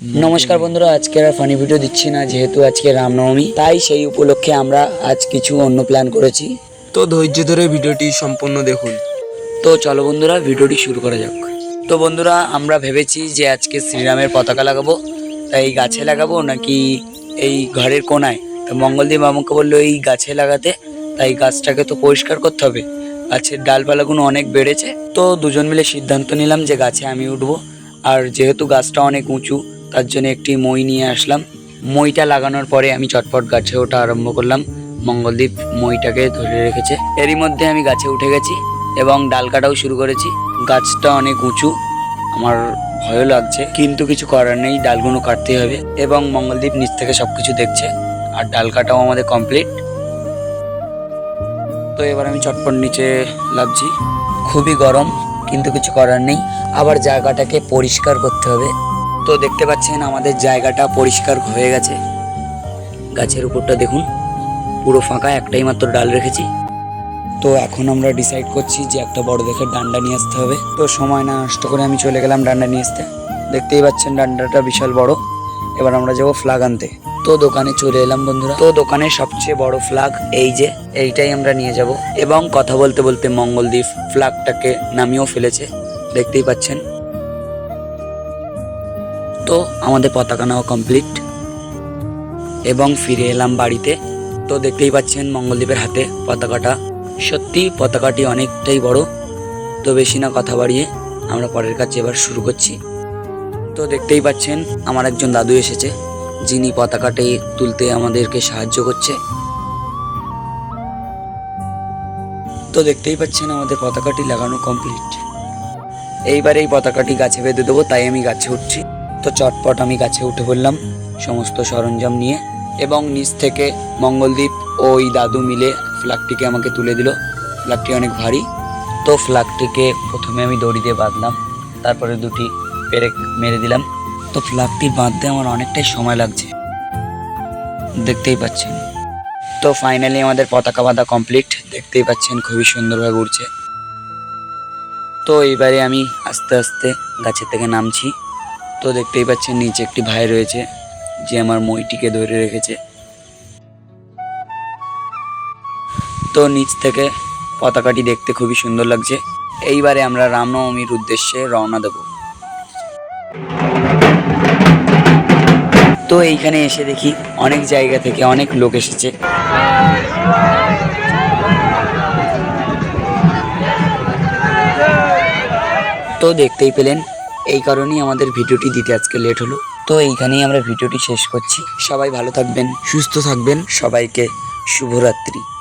নমস্কার বন্ধুরা আজকে আর ফানি ভিডিও দিচ্ছি না যেহেতু আজকে রামনবমী তাই সেই উপলক্ষে আমরা আজ কিছু অন্য প্ল্যান করেছি। তো ধৈর্য ধরে ভিডিওটি সম্পূর্ণ দেখুন। তো চলো বন্ধুরা ভিডিওটি শুরু করা যাক। তো বন্ধুরা আমরা ভেবেছি যে আজকে শ্রীরামের পতাকা লাগাবো তাই এই গাছে লাগাবো নাকি এই ঘরের কোনায়? তো মঙ্গলদেব আমাকে বলল এই গাছে লাগাতে তাই গাছটাকে তো পরিষ্কার করতে হবে। গাছের ডালপালাগুলো অনেক বেড়েছে। তো দুজন মিলে সিদ্ধান্ত নিলাম যে গাছে আমি উঠবো। আর যেহেতু গাছটা অনেক উঁচু তার জন্য একটি মই নিয়ে আসলাম। মইটা লাগানোর পরে আমি চটপট গাছে ওঠা আরম্ভ করলাম। মঙ্গলদীপ মইটাকে ধরে রেখেছে। এরই মধ্যে আমি গাছে উঠে গেছি এবং ডাল কাটাও শুরু করেছি। গাছটা অনেক উঁচু। আমার ভয়ও লাগছে, কিন্তু কিছু করার নেই, ডালগুলো কাটতে হবে এবং মঙ্গলদীপ নিচ থেকে সবকিছু দেখছে আর ডাল কাটাও আমাদের কমপ্লিট। তো এবার আমি চটপট নিচে লাভছি খুবই গরম, কিন্তু কিছু করার নেই। আবার জায়গাটাকে পরিষ্কার করতে হবে। তো দেখতে পাচ্ছেন আমাদের জায়গাটা পরিষ্কার হয়ে গেছে। গাছের উপরটা দেখুন, পুরো ফাঁকা, একটাই মাত্র ডাল রেখেছি। তো এখন আমরা ডিসাইড করছি যে একটা বড় দেখে ডান্ডা নিয়ে আসতে হবে। তো সময় না নষ্ট করে আমি চলে গেলাম ডান্ডা নিয়ে আসতে। দেখতেই পাচ্ছেন ডান্ডাটা বিশাল বড়। এবার আমরা যাব ফ্ল্যাগ আনতে। তো দোকানে চলে এলাম বন্ধুরা। তো দোকানের সবচেয়ে বড় ফ্ল্যাগ এই যে, এইটাই আমরা নিয়ে যাব। এবং কথা বলতে বলতে মঙ্গলদ্বীপ ফ্ল্যাগটাকে নামিয়েও ফেলেছে। দেখতেই পাচ্ছেন। তো আমাদের পতাকা নেওয়া কমপ্লিট এবং ফিরে এলাম বাড়িতে। তো দেখতেই পাচ্ছেন মঙ্গলদ্বীপের হাতে পতাকাটা। সত্যি পতাকাটি অনেকটাই বড়। তো বেশি না কথা বাড়িয়ে আমরা পরের কাজ এবার শুরু করছি। তো দেখতেই পাচ্ছেন আমার একজন দাদু এসেছে। যিনি পতাকাটি তুলতে আমাদেরকে সাহায্য করছে। তো দেখতেই পাচ্ছেন আমাদের পতাকাটি লাগানো কমপ্লিট এইবার এই পতাকাটি গাছে বেঁধে দেবো, তাই আমি গাছে উঠছি। তো চটপট আমি গাছে উঠে পড়লাম সমস্ত সরঞ্জাম নিয়ে এবং নিচ থেকে মঙ্গলদ্বীপ ওই দাদু মিলে ফ্ল্যাগটিকে আমাকে তুলে দিল। ফ্ল্যাগটি অনেক ভারী। তো ফ্ল্যাগটিকে প্রথমে আমি দড়ি দিয়ে বাঁধলাম, তারপরে দুটি পেরেক মেরে দিলাম। তো ফ্ল্যাগটি বাঁধতে আমার অনেকটাই সময় লাগছে। দেখতেই পাচ্ছেন। তো ফাইনালি আমাদের পতাকা বাঁধা কমপ্লিট দেখতেই পাচ্ছেন খুবই সুন্দরভাবে উড়ছে তো এইবারে আমি আস্তে আস্তে গাছের থেকে নামছি। তো দেখতেই পাচ্ছেন, নিচে একটি ভাই রয়েছে, যে আমার মইটিকে ধরে রেখেছে। তো নিচ থেকে পতাকাটি দেখতে খুবই সুন্দর লাগছে। এইবারে আমরা রামনবমীর উদ্দেশ্যে রওনা দেব। তো এইখানে এসে দেখি অনেক জায়গা থেকে অনেক লোক এসেছে। তো দেখতেই পেলেন এই কারণেই আমাদের ভিডিওটি দিতে আজকে লেট হলো। তো এইখানেই আমরা ভিডিওটি শেষ করছি। সবাই ভালো থাকবেন, সুস্থ থাকবেন। সবাইকে শুভরাত্রি।